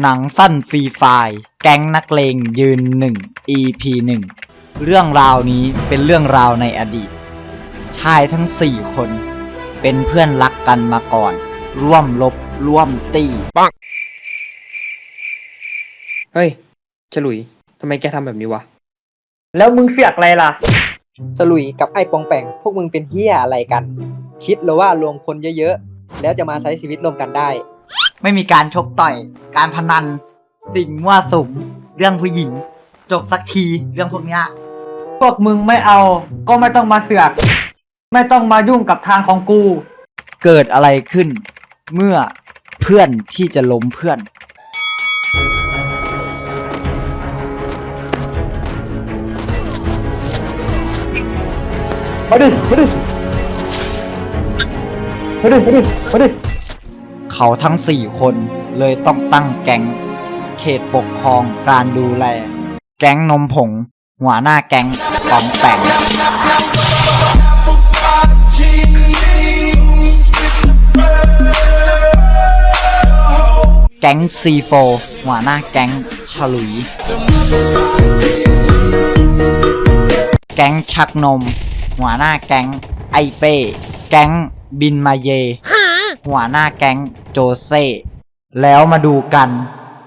หนังสั้นฟรีไฟล์แก๊งนักเลงยืนหนึ่ง EP 1เรื่องราวนี้เป็นเรื่องราวในอดีต ชายทั้ง4คน เป็นเพื่อนรักกันมาก่อน ร่วมลบร่วมตีเฮ้ย ฉลุย ทำไมแกทำแบบนี้วะ แล้วมึงเสือกอะไรล่ะ สลุยกับไอ้ปองแปงพวกมึงเป็นเฮียอะไรกัน คิดหรือว่ารวมคนเยอะๆ แล้วจะมาใช้ชีวิตร่วมกันได้ ไม่มีการชกต่อย การพนัน สิ่งมั่วสุม เรื่องผู้หญิง จบสักทีเรื่องพวกเนี้ย พวกมึงไม่เอา ก็ไม่ต้องมาเสือก ไม่ต้องมายุ่งกับทางของกู เกิดอะไรขึ้น เมื่อเพื่อนที่จะล้มเพื่อน มาดิ มาดิ มาดิ มาดิ มาดิ เขาทั้งสี่คนเลยต้องตั้งแก๊งเขตปกครองการดูแล แก๊งนมผง หัวหน้าแก๊งปอมแปงแก๊งซีโฟหัวหน้าแก๊งฉลุย แก๊งชักนม หัวหน้าแก๊งไอเป้ แก๊งบินมาเย หัวหน้าแก๊ง โจเซ่ แล้วมาดูกัน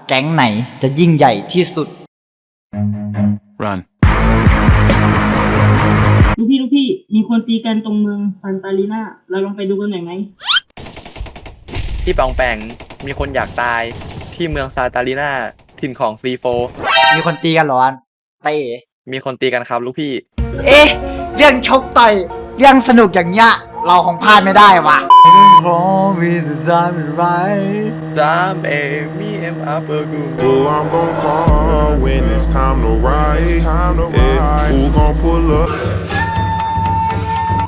แก๊งไหนจะยิ่งใหญ่ที่สุด Run. ลูกพี่ลูกพี่มีคนตีกันตรงเมืองซันตาลีนาเราลองไปดูกันหน่อยไหมที่ปองแปงมีคนอยากตายที่เมืองซาตาลีนาถิ่นของซีโฟมีคนตีกันเหรอเต้ มีคนตีกันครับลูกพี่ เอ๊ะ เรื่องชกต่อย เรื่องสนุกอย่างเงี้ย เราคงพลาดไม่ได้ว่ะ Time a me and my burger Who I'm gon' call when it's time to ride? Yeah, who gon' pull up?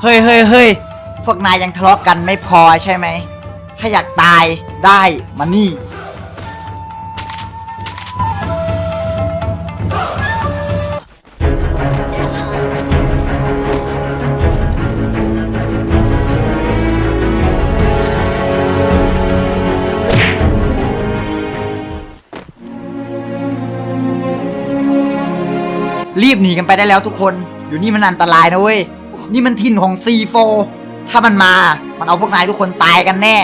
เฮ้ยเฮ้ยเฮ้ยพวกนายยังทะเลาะกันไม่พอใช่ไหม ถ้าอยากตายได้มานี่ รีบหนีกันไปได้แล้วทุกคน อยู่นี่มันอันตรายนะเว้ย นี่มันถิ่นของ C4 ถ้ามันมา มันเอาพวกนายทุกคนตายกันแน่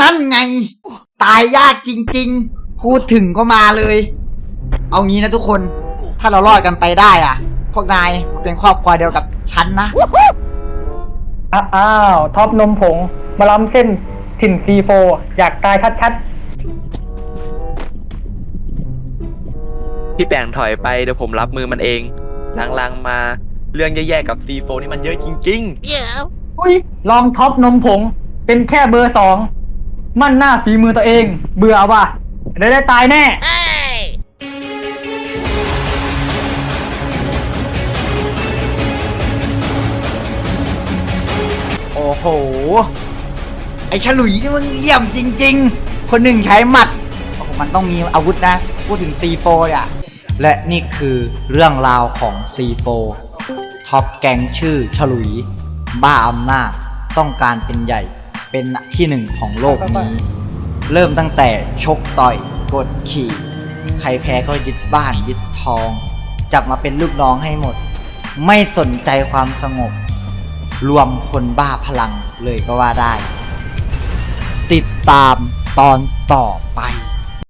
นั่นไง ตายยากจริง ๆ พูดถึงก็มาเลย เอางี้นะทุกคน ถ้าเรารอดกันไปได้อะพวกนายเป็นครอบครัวเดียวกับ ฉันนะ อ้าวท็อปนมผง มาล้ำเส้นถิ่นซีโฟอยากตายชัดพี่แปงถอยไปเดี๋ยวผมรับมือมันเองลังๆมาเรื่องแย่ๆกับซีโฟนี่มันเยอะจริงๆอุ้ยลองท็อปนมผง เป็นแค่เบอร์สอง มั่นหน้าฝีมือตัวเอง เบื่อว่ะได้ได้ตายแน่โอ้ โห ไอฉลุยนี่มึงเยี่ยมจริง ๆ คนหนึ่งใช้หมัดโอ้โหมันต้องมีอาวุธนะ พูดถึง C4 อะและนี่คือเรื่องราวของ C4 ท็อปแก๊งชื่อฉลุย บ้าอำนาจต้องการเป็นใหญ่ เป็นที่หนึ่งของโลกนี้ เริ่มตั้งแต่ชกต่อย กดขี่ ใครแพ้ก็ยึดบ้านยึดทอง จับมาเป็นลูกน้องให้หมด ไม่สนใจความสงบ รวมคนบ้าพลังเลยก็ว่าได้ ติดตามตอนต่อไป